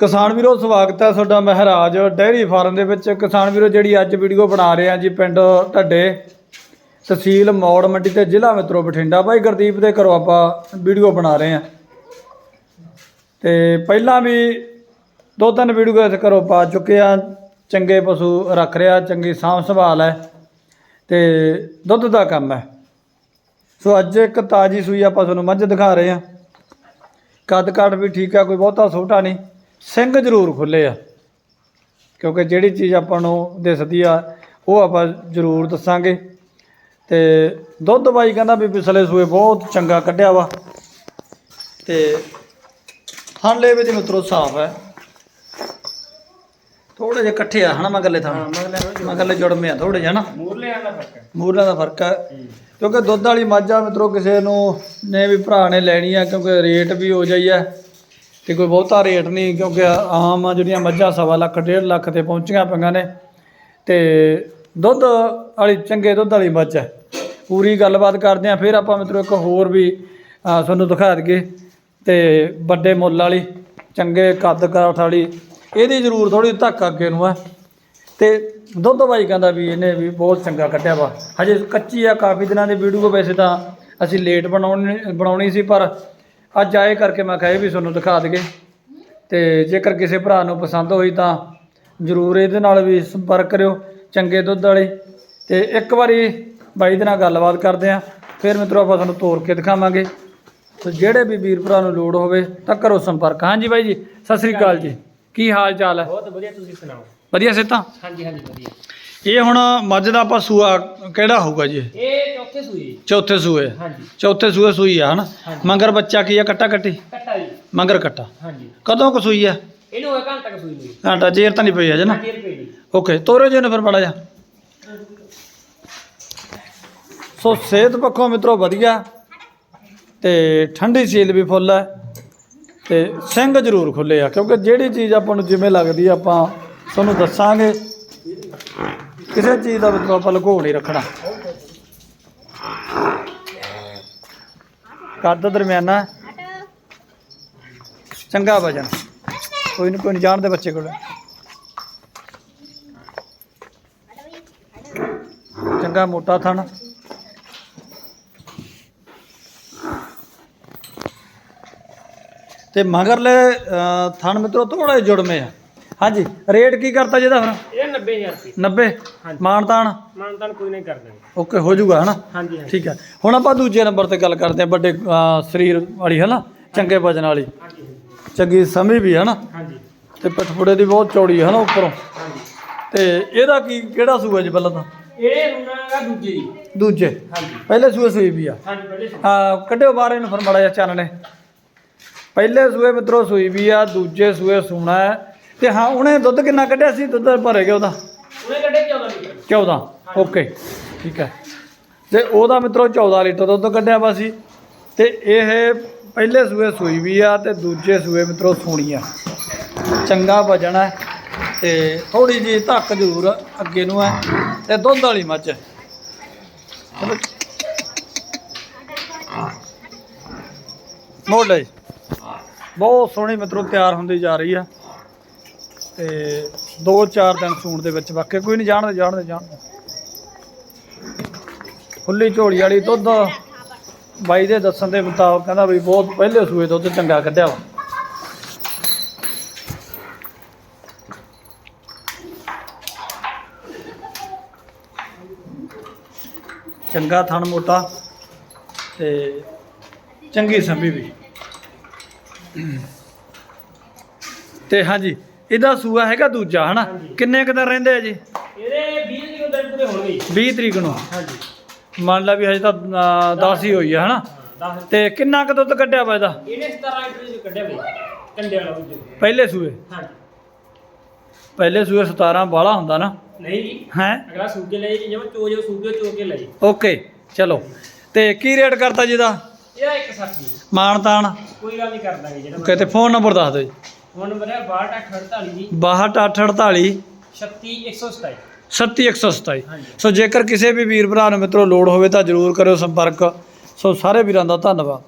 ਕਿਸਾਨ ਵੀਰੋ, ਸਵਾਗਤ ਹੈ ਤੁਹਾਡਾ ਮਹਾਰਾਜ ਡੈਰੀ ਫਾਰਮ ਦੇ ਵਿੱਚ। ਕਿਸਾਨ ਵੀਰੋ, ਜਿਹੜੀ ਅੱਜ ਵੀਡੀਓ ਬਣਾ ਰਹੇ ਆ ਜੀ ਪਿੰਡ ਢੱਡੇ, ਤਹਿਸੀਲ ਮੌੜ ਮੰਡੀ ਤੇ ਜ਼ਿਲ੍ਹਾ ਮਿੱਤਰੋ ਬਠਿੰਡਾ। ਭਾਈ ਗੁਰਦੀਪ ਦੇ ਘਰੋਂ ਆਪਾਂ ਵੀਡੀਓ ਬਣਾ ਰਹੇ ਆ ਤੇ ਪਹਿਲਾਂ ਵੀ ਦੋ ਤਿੰਨ ਵੀਡੀਓ ਇਸ ਘਰੋਂ ਪਾ ਚੁੱਕੇ ਆ ਚੰਗੇ ਪਸ਼ੂ ਰੱਖ ਰਿਹਾ, ਚੰਗੀ ਸਾਂਭ ਸੰਭਾਲ ਹੈ ਤੇ ਦੁੱਧ ਦਾ ਕੰਮ ਹੈ। ਸੋ ਅੱਜ ਇੱਕ ਤਾਜੀ ਸੂਈ ਆਪਾਂ ਤੁਹਾਨੂੰ ਮੱਝ ਦਿਖਾ ਰਹੇ ਆ ਕੱਦ ਕਾਠ ਵੀ ਠੀਕ ਆ ਕੋਈ ਬਹੁਤਾ ਛੋਟਾ ਨਹੀਂ। ਸਿੰਘ ਜ਼ਰੂਰ ਖੁੱਲੇ ਆ। ਕਿਉਂਕਿ ਜਿਹੜੀ ਚੀਜ਼ ਆਪਾਂ ਨੂੰ ਦਿਸਦੀ ਆ ਉਹ ਆਪਾਂ ਜ਼ਰੂਰ ਦੱਸਾਂਗੇ। ਤੇ ਦੁੱਧ ਬਾਈ ਕਹਿੰਦਾ ਵੀ ਪਿਛਲੇ ਸੂਏ ਬਹੁਤ ਚੰਗਾ ਕੱਢਿਆ ਵਾ। ਤੇ ਥਾਂਲੇ ਵਿੱਚ ਮਿੱਤਰੋ ਸਾਫ਼ ਹੈ। ਥੋੜੇ ਜਿਹਾ ਇਕੱਠੇ ਆ ਹਨਾ ਮਗਰਲੇ ਥਾਂ। ਮਗਰਲੇ ਜੁੜਮੇ ਆ ਥੋੜੇ ਜਿਹਾ ਨਾ ਮੂਰਲੇ ਦਾ ਫ਼ਰਕ ਹੈ। ਮੂਲਾਂ ਦਾ ਫ਼ਰਕ ਹੈ। ਕਿਉਂਕਿ ਦੁੱਧ ਵਾਲੀ ਮੱਝ ਆ ਮਿੱਤਰੋ ਕਿਸੇ ਨੂੰ ਨੇ ਵੀ ਭਰਾ ਨੇ ਲੈਣੀ ਆ ਕਿਉਂਕਿ ਰੇਟ ਵੀ ਹੋ ਜਾਈ ਹੈ ਤੇ ਕੋਈ ਬਹੁਤਾ ਰੇਟ ਨਹੀਂ, ਕਿਉਂਕਿ ਆਮ ਜਿਹੜੀਆਂ ਮੱਝਾਂ ਸਵਾ ਲੱਖ, ਡੇਢ ਲੱਖ ਤੇ ਪਹੁੰਚੀਆਂ ਪਈਆਂ ਨੇ। ਤੇ ਦੁੱਧ ਵਾਲੀ, ਚੰਗੇ ਦੁੱਧ ਵਾਲੀ ਮੱਝ ਹੈ। ਪੂਰੀ ਗੱਲਬਾਤ ਕਰਦੇ ਆ ਫਿਰ ਆਪਾਂ ਮਿੱਤਰੋ ਇੱਕ ਹੋਰ ਵੀ ਤੁਹਾਨੂੰ ਦਿਖਾ ਦਈਏ। ਤੇ ਵੱਡੇ ਮੁੱਲ ਵਾਲੀ, ਚੰਗੇ ਕੱਦ ਕਾਠ ਵਾਲੀ, ਇਹਦੀ ਜ਼ਰੂਰ ਥੋੜੀ ਧੱਕ ਅੱਗੇ ਨੂੰ ਆ ਤੇ ਦੁੱਧ ਬਾਈ ਕਹਿੰਦਾ ਵੀ ਇਹਨੇ ਵੀ ਬਹੁਤ ਚੰਗਾ ਕੱਢਿਆ ਵਾ। ਹਜੇ ਕੱਚੀ ਆ, ਕਾਫੀ ਦਿਨਾਂ ਦੀ ਵੀਡੀਓ, ਵੈਸੇ ਤਾਂ ਅਸੀਂ ਲੇਟ ਬਣਾਉਣੀ ਬਣਾਉਣੀ ਸੀ, ਪਰ ਅੱਜ ਆਏ ਕਰਕੇ ਮੈਂ ਕਿਹਾ ਇਹ ਵੀ ਤੁਹਾਨੂੰ ਦਿਖਾ ਦਈਏ। ਤੇ ਜੇਕਰ ਕਿਸੇ ਭਰਾ ਨੂੰ ਪਸੰਦ ਹੋਈ ਤਾਂ ਜਰੂਰ ਇਹਦੇ ਨਾਲ ਵੀ ਸੰਪਰਕ ਕਰਿਓ ਚੰਗੇ ਦੁੱਧ ਵਾਲੀ। ਤੇ ਇੱਕ ਵਾਰੀ ਬਾਈ ਦੇ ਨਾਲ ਗੱਲਬਾਤ ਕਰਦੇ ਆ ਫਿਰ ਮਿੱਤਰੋ ਆਪਾਂ ਤੁਹਾਨੂੰ ਤੋੜ ਕੇ ਦਿਖਾਵਾਂਗੇ। ਤੇ ਜਿਹੜੇ ਵੀ ਵੀਰ ਭਰਾ ਨੂੰ ਲੋੜ ਹੋਵੇ ਤਾਂ ਕਰੋ ਸੰਪਰਕ। ਹਾਂਜੀ ਬਾਈ ਜੀ ਸਤਿ ਸ੍ਰੀ ਅਕਾਲ ਜੀ। ਕੀ ਹਾਲ ਚਾਲ ਹੈ? ਬਹੁਤ ਵਧੀਆ ਤੁਸੀਂ ਸੁਣਾਓ? ਵਧੀਆ ਸਿੱਧਾ ਹਾਂਜੀ ਹਾਂਜੀ ਵਧੀਆ। ਇਹ ਹੁਣ ਮੱਝ ਦਾ ਆਪਾਂ ਸੂਆ ਕਿਹੜਾ ਹੋਊਗਾ ਜੀ? ਇਹ ਚੌਥੇ ਸੂਈ ਚੌਥੇ ਸੂਏ। ਹਾਂਜੀ। ਚੌਥੇ ਸੂਏ ਸੂਈ ਆ ਹਨਾ? ਹਾਂਜੀ। ਮੰਗਰ ਬੱਚਾ ਕੀ ਆ ਕੱਟਾ ਕੱਟੀ? ਕੱਟਾ ਜੀ। ਮੰਗਰ ਕੱਟਾ। ਹਾਂਜੀ। ਕਦੋਂ ਕੁ ਸੂਈ ਆ? ਇਹਨੂੰ ਹੋਇਆ ਘੰਟਾ ਕੁ ਸੂਈ ਨੂੰ ਘਾਟਾ ਜੇਰ ਤਾਂ ਨਹੀਂ ਪਈ ਅਜੇ ਨਾ? 50 ਰੁਪਏ ਦੀ ਓਕੇ ਤੋਰੋ ਜੀ ਨੇ ਫਿਰ ਬੜਾ ਜਾ ਸੋ ਸਿਹਤ ਪੱਖੋਂ ਮਿੱਤਰੋ ਵਧੀਆ ਤੇ ਠੰਡੀ ਸੀਲ ਵੀ ਫੁੱਲ ਹੈ ਤੇ ਸਿੰਘ ਜ਼ਰੂਰ ਖੁੱਲੇ ਆ ਕਿਉਂਕਿ ਜਿਹੜੀ ਚੀਜ਼ ਆਪਾਂ ਨੂੰ ਜਿਵੇਂ ਲੱਗਦੀ ਆ ਆਪਾਂ ਤੁਹਾਨੂੰ ਦੱਸਾਂਗੇ। ਕਿਸੇ ਚੀਜ਼ ਦਾ ਮਿੱਤਰੋ ਆਪਾਂ ਲੁਕੋ ਨਹੀਂ ਰੱਖਣਾ। ਕੱਦ ਦਰਮਿਆਨਾ। ਚੰਗਾ ਵਜਨ। ਕੋਈ ਨਹੀਂ ਕੋਈ ਨਹੀਂ ਜਾਣਦੇ ਬੱਚੇ ਕੋਲ। ਚੰਗਾ ਮੋਟਾ ਥਣ। ਤੇ ਮਗਰਲੇ ਅਹ, ਥਣ ਮਿੱਤਰੋ ਥੋੜਾ ਜੁੜਮੇ ਆ। ਹਾਂਜੀ ਰੇਟ ਕੀ ਕਰਤਾ ਜਿਹਦਾ ਫਿਰ ਇਹ 90000 ਰੁਪਏ। 90 ਹਾਂਜੀ। ਮਾਨਤਾਨ? ਮਾਨਤਾਨ ਕੋਈ ਨਹੀਂ ਕਰ ਦੇਣੀ। ਓਕੇ ਹੋ ਜਾਊਗਾ ਹਨਾ? ਹਾਂਜੀ ਹਾਂਜੀ। ਠੀਕ ਹੈ। ਹੁਣ ਆਪਾਂ ਦੂਜੇ ਨੰਬਰ ਤੇ ਗੱਲ ਕਰਦੇ ਹਾਂ ਵੱਡੇ ਅਹ, ਸਰੀਰ ਵਾਲੀ ਹਨਾ? ਚੰਗੇ ਵਜਨ ਵਾਲੀ। ਹਾਂਜੀ ਚੰਗੀ ਸਮੀ ਵੀ ਹਨਾ? ਹਾਂਜੀ। ਤੇ ਪਠਪੁੜੇ ਦੀ ਬਹੁਤ ਚੌੜੀ ਹੈ ਹਨਾ ਉੱਪਰੋਂ? ਹਾਂਜੀ। ਤੇ ਇਹਦਾ ਕੀ ਕਿਹੜਾ ਸੂਆ ਜੀ ਪਹਿਲਾਂ ਤਾਂ? ਇਹ ਦੂਜੇ ਜੀ। ਦੂਜੇ? ਹਾਂਜੀ। ਪਹਿਲੇ ਸੂਏ ਸੂਈ ਵੀ ਆ। ਹਾਂਜੀ ਪਹਿਲੇ ਸੂਈ। ਆ ਕੱਢਿਓ ਬਾਹਰ ਇਹਨੂੰ ਫਿਰ ਮੜਾ ਜਿਹਾ ਚਾਨਣੇ ਪਹਿਲੇ ਸੂਏ ਮਿੱਤਰੋ ਸੂਈ ਵੀ ਆ ਦੂਜੇ ਸੂਏ ਸੂਣਾ ਹੈ। ਤੇ ਹਾਂ ਉਹਨੇ ਦੁੱਧ ਕਿੰਨਾ ਕੱਢਿਆ ਸੀ? ਦੁੱਧ ਭਰੇ ਗਿਆ ਉਹਦਾ। ਉਹਨੇ ਕੱਢੇ 14 ਲੀਟਰ। 14 ਓਕੇ ਠੀਕ ਹੈ। ਤੇ ਉਹਦਾ ਮਿੱਤਰੋ 14 ਲੀਟਰ ਦੁੱਧ ਕੱਢਿਆ ਵਾ ਸੀ। ਤੇ ਇਹ ਪਹਿਲੇ ਸੂਏ ਸੂਈ ਵੀ ਆ ਤੇ ਦੂਜੇ ਸੂਏ ਮਿੱਤਰੋ ਸੂਣੀ ਆ। ਚੰਗਾ ਵਜਣ ਹੈ ਤੇ ਥੋੜੀ ਜਿਹੀ ਧੱਕ ਜ਼ਰੂਰ ਅੱਗੇ ਨੂੰ ਹੈ ਤੇ ਦੁੱਧ ਵਾਲੀ ਮੱਝ। ਮੋੜ ਲਈ ਬਹੁਤ ਸੋਹਣੀ ਮਿੱਤਰੋ ਤਿਆਰ ਹੁੰਦੀ ਜਾ ਰਹੀ ਆ। ਤੇ 2-4 ਦਿਨ ਸੂਣ ਦੇ ਵਿੱਚ ਵਾਕਿਆ ਕੋਈ ਨਹੀਂ ਜਾਣਦੇ ਜਾਣਦੇ ਜਾਣਦੇ। ਖੁੱਲੀ ਝੋਲੀ ਵਾਲੀ ਦੁੱਧ ਬਾਈ ਦੇ ਦੱਸਣ ਦੇ ਮੁਤਾਬਕ ਕਹਿੰਦਾ ਵੀ ਬਹੁਤ ਪਹਿਲੇ ਸੂਏ ਦੁੱਧ ਚੰਗਾ ਕੱਢਿਆ ਵਾ। ਚੰਗਾ ਥਣ ਮੋਟਾ ਤੇ ਚੰਗੀ ਸੰਭੀ ਵੀ। ਤੇ ਹਾਂਜੀ ਇਹਦਾ ਸੂਆ ਹੈਗਾ ਦੂਜਾ ਹਨਾ। ਕਿੰਨੇ ਕੁ ਦਿਨ ਰਹਿੰਦੇ ਆ ਜੀ? ਇਹਦੇ 20 ਦਿਨ ਦਿਨ ਪੂਰੇ ਹੋਣਗੇ 20 ਤਰੀਕ ਨੂੰ? ਹਾਂਜੀ। ਮੰਨ ਲਾ ਵੀ ਹਜੇ ਤਾਂ 10 ਹੀ ਹੋਈ ਆ ਹਨਾ? 10 ਤੇ ਕਿੰਨਾ ਕੁ ਦੁੱਧ ਕੱਢਿਆ ਵਾ ਇਹਦਾ? ਇਹਨੇ 17 ਲੀਟਰ ਚ ਕੱਢਿਆ ਬਈ ਕੰਡੇ ਵਾਲਾ ਦੂਜੇ ਪਹਿਲੇ ਸੂਏ? ਹਾਂਜੀ। ਪਹਿਲੇ ਸੂਏ 17 ਬਾਲਾ ਹੁੰਦਾ ਨਾ? ਨਹੀਂ ਜੀ। ਹੈ? ਅਗਲਾ ਸੂਕੇ ਲੈ ਜੀ ਜਿਵੇਂ ਚੋ ਜੋ ਸੂਕੇ ਚੋ ਕੇ ਲੈ ਜੀ। ਓਕੇ ਚਲੋ। ਤੇ ਕੀ ਰੇਟ ਕਰਤਾ ਜੀ ਦਾ ਇਹਦਾ ਇੱਕ ਸਾਥੀ ਮਾਨ ਤਾਨ ਕੋਈ ਗੱਲ ਨਹੀਂ ਕਰ ਦਾਂਗੇ ਜਿਹੜਾ ਓਕੇ ਤੇ ਫੋਨ ਨੰਬਰ ਦੱਸ ਦਿਓ ਜੀ। ਫੋਨ ਨੰਬਰ ਹੈ 6248 ਜੀ 6248 36127 37127 ਹਾਂਜੀ। ਸੋ ਜੇਕਰ ਕਿਸੇ ਵੀ ਵੀਰ ਭਰਾ ਨੂੰ ਮਿੱਤਰੋ ਲੋੜ ਹੋਵੇ ਤਾਂ ਜਰੂਰ ਕਰਿਓ ਸੰਪਰਕ। ਸੋ ਸਾਰੇ ਵੀਰਾਂ ਦਾ ਧੰਨਵਾਦ।